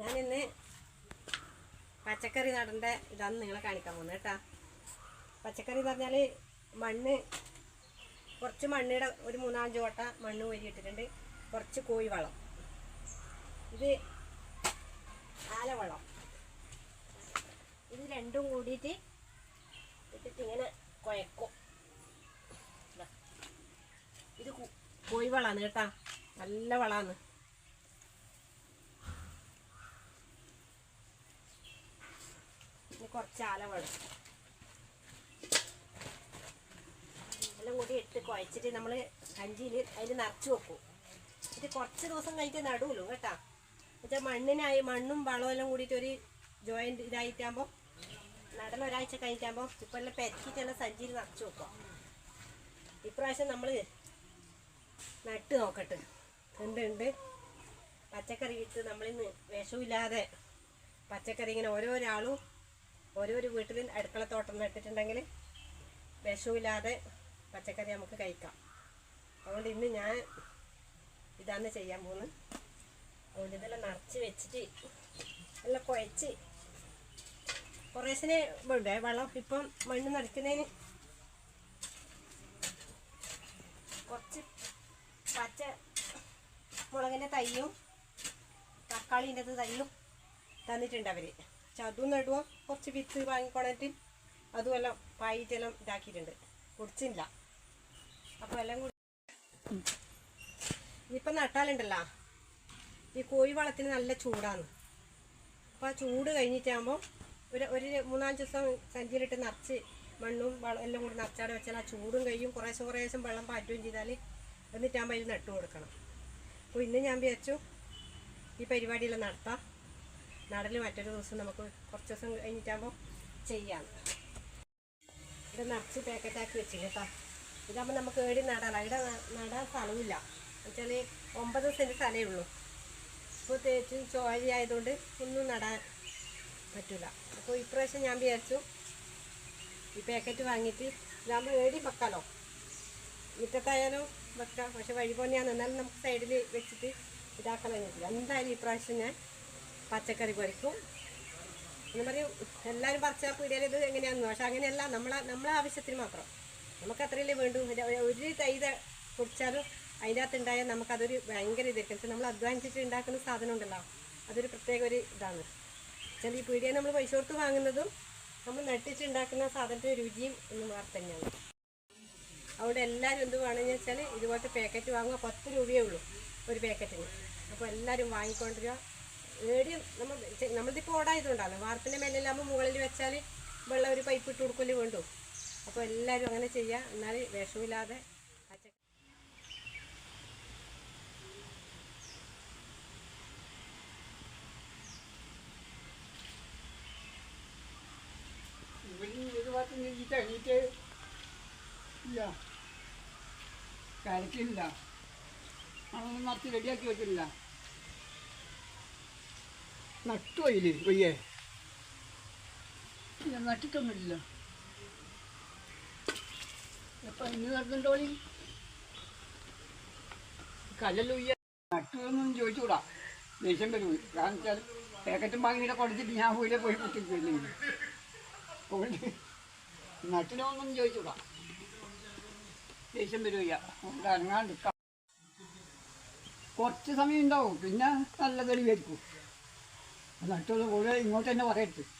ഞാനിന്ന് പച്ചക്കറി നടേണ്ട ഇതാന്ന് നിങ്ങളെ കാണിക്കാൻ പോകുന്നത് കേട്ടാ. പച്ചക്കറി എന്ന് പറഞ്ഞാൽ മണ്ണ് കുറച്ച് മണ്ണിടെ ഒരു മൂന്നാലഞ്ച് കോട്ട മണ്ണ് കോരി ഇട്ടിട്ടുണ്ട് കുറച്ച് കോഴി വളം ഇത് ആലവളം. ഇത് രണ്ടും കൂടിയിട്ട് ഇട്ടിട്ട് ഇങ്ങനെ കുഴക്കും. ഇത് കോഴി വളമാണ് കേട്ടാ. നല്ല വളമാണ്. കുറച്ച് ആലവളം എല്ലാം കൂടി ഇട്ട് കുഴച്ചിട്ട് നമ്മൾ കഞ്ചിയിൽ അതിൽ നിറച്ച് വെക്കും. ഇത് കുറച്ച് ദിവസം കഴിഞ്ഞിട്ട് നടുവല്ലോ കേട്ടാ. എന്നുവെച്ചാൽ മണ്ണിനായി മണ്ണും വളവും എല്ലാം കൂടിയിട്ട് ഒരു ജോയിന്റ് ഇതായിട്ടാകുമ്പോൾ നടൽ ഒരാഴ്ച കഴിഞ്ഞിട്ടാകുമ്പോൾ ഇപ്പം എല്ലാം പെരക്കിയിട്ടെല്ലാം സഞ്ചിയിൽ നിറച്ച് വെക്കുക ഇപ്രാവശ്യം നമ്മൾ നട്ട് നോക്കട്ടെ. ഉണ്ട് ഉണ്ട്. പച്ചക്കറി ഇട്ട് നമ്മളിന്ന് വിഷമില്ലാതെ പച്ചക്കറി ഇങ്ങനെ ഓരോരാളും ഓരോരോ വീട്ടിൽ അടുക്കളത്തോട്ടം നട്ടിട്ടുണ്ടെങ്കിൽ വിഷമില്ലാതെ പച്ചക്കറി നമുക്ക് കഴിക്കാം. അതുകൊണ്ട് ഇന്ന് ഞാൻ ഇതാണ് ചെയ്യാൻ പോകുന്നത് അതുകൊണ്ട് ഇതെല്ലാം നിറച്ച് വെച്ചിട്ട് എല്ലാം കുഴച്ച് കുറേശ്ശിന് വേണ്ടേ വെള്ളം ഇപ്പം മണ്ണ് നിറയ്ക്കുന്നതിന് കുറച്ച് പച്ച മുളകിന്റെ തൈയും തക്കാളിന്റെ തൈയും തന്നിട്ടുണ്ട് അവർ പക്ഷെ അതും നടുക കുറച്ച് വിത്ത് വാങ്ങിക്കൊണ്ടിട്ട് അതുമെല്ലാം പായിട്ടെല്ലാം ഇതാക്കിയിട്ടുണ്ട്. കുടിച്ചില്ല. അപ്പോൾ എല്ലാം കൂടി ഇപ്പം നട്ടാലുണ്ടല്ലോ. ഈ കോഴി വളത്തിന് നല്ല ചൂടാണ്. അപ്പോൾ ആ ചൂട് കഴിഞ്ഞിട്ടാകുമ്പോൾ ഒരു ഒരു മൂന്നാൽ ദിവസം സഞ്ചിയിലിട്ട് നിറച്ച് മണ്ണും വളം എല്ലാം കൂടി നിറച്ചാടെ വെച്ചാൽ ആ ചൂടും കഴിയും. കുറേശ്ശെ കുറേശ്ശെ വെള്ളം പാറ്റുകയും ചെയ്താൽ എന്നിട്ടാകുമ്പോൾ അതിൽ നട്ടു കൊടുക്കണം. അപ്പോൾ ഇന്ന് ഞാൻ വിചാരിച്ചു ഈ പരിപാടിയെല്ലാം നടത്താം. നടൽ മറ്റൊരു ദിവസം നമുക്ക് കുറച്ച് ദിവസം കഴിഞ്ഞിട്ടാകുമ്പോൾ ചെയ്യാം. ഇത് നിറച്ച് പാക്കറ്റാക്കി വെച്ചില്ല കേട്ടോ. ഇതാകുമ്പോൾ നമുക്ക് ഏടി നടാല ഇവിടെ നടാൻ സ്ഥലമില്ല എന്നുവെച്ചാൽ ഒമ്പത് സെന്റ് സ്ഥലമേ ഉള്ളൂ. ഇപ്പോൾ തേച്ച് ചോഴി ഒന്നും നടാൻ പറ്റില്ല അപ്പോൾ ഇപ്രാവശ്യം ഞാൻ വിചാരിച്ചു ഈ പാക്കറ്റ് വാങ്ങിയിട്ട് ഇതാകുമ്പോൾ ഏടി വെക്കാലോ. മുറ്റത്തായാലും വെക്കാം. പക്ഷെ വഴി പോന്നെയാണ് എന്നാലും നമുക്ക് സൈഡിൽ വെച്ചിട്ട് ഇതാക്കാൻ പറ്റില്ല എന്തായാലും ഇപ്രാവശ്യം ഞാൻ പച്ചക്കറി പൊരിക്കും. എന്ന് പറയും എല്ലാവരും പറിച്ചാൽ പീടിയാൽ ഇത് എങ്ങനെയാണെന്ന് പക്ഷെ അങ്ങനെയല്ല നമ്മളെ നമ്മളെ ആവശ്യത്തിന് മാത്രം. നമുക്ക് അത്രയല്ലേ വേണ്ടു. ഒരു തൈ പൊടിച്ചാലും അതിന്റെ അകത്ത് ഉണ്ടായാൽ നമുക്കതൊരു ഭയങ്കര ഇതായിരിക്കും. നമ്മൾ അധ്വാനിച്ചിട്ട് ഉണ്ടാക്കുന്ന സാധനം ഉണ്ടല്ലോ അതൊരു പ്രത്യേക ഒരു ഇതാണ്. വെച്ചാൽ ഈ പീടിയ നമ്മൾ പൈസ കൊടുത്ത് വാങ്ങുന്നതും നമ്മൾ നട്ടിച്ച് ഉണ്ടാക്കുന്ന സാധനത്തിന് രുചിയും ഒന്ന് വേറെ തന്നെയാണ്. അവിടെ എല്ലാവരും എന്ത് വേണമെന്ന് വെച്ചാൽ ഇതുപോലത്തെ പാക്കറ്റ് വാങ്ങുക. പത്ത് രൂപയേ ഉള്ളൂ ഒരു പാക്കറ്റിന്. അപ്പോൾ എല്ലാവരും വാങ്ങിക്കൊണ്ടിരിക്കുക ഏടിയും നമ്മൾ നമ്മളിതിപ്പോൾ ഓടായതുകൊണ്ടാണ്. വാർപ്പിന്റെ മേലെല്ലാകുമ്പോൾ മുകളിൽ വെച്ചാൽ വെള്ളം ഒരു പൈപ്പ് ഇട്ട് കൊടുക്കൽ വേണ്ടു. അപ്പോൾ എല്ലാവരും അങ്ങനെ ചെയ്യുക എന്നാൽ വിഷമില്ലാതെ ഇല്ല. കരക്കില്ല അതൊന്നും മറിച്ച് റെഡിയാക്കി വെച്ചില്ല നട്ടു അതിൽ വയ്യേ ഇല്ല നട്ടിട്ടൊന്നുമില്ല. എപ്പം ഇന്ന് നടന്നുണ്ടോ കല്ലല്ലോ ഉയ്യ നട്ടുവെന്നൊന്നും ചോദിച്ചുകൂടാ. ദേഷ്യം വരും. കാരണം വെച്ചാൽ പാക്കറ്റും വാങ്ങിയിട്ട് കൊടുത്തിട്ട് ഞാൻ പോയി കുത്തിക്കില്ലെങ്കിൽ അതുകൊണ്ട് നട്ടിനൊന്നും ചോദിച്ചൂടാ ദേഷ്യം അതുകൊണ്ട് അനങ്ങാണ്ടിരിക്കാം കുറച്ച് സമയം ഉണ്ടാവും. പിന്നെ നല്ല തെളിവായിരിക്കും. നട്ടുള്ള കൂടുതൽ ഇങ്ങോട്ട് തന്നെ പറയരുത്.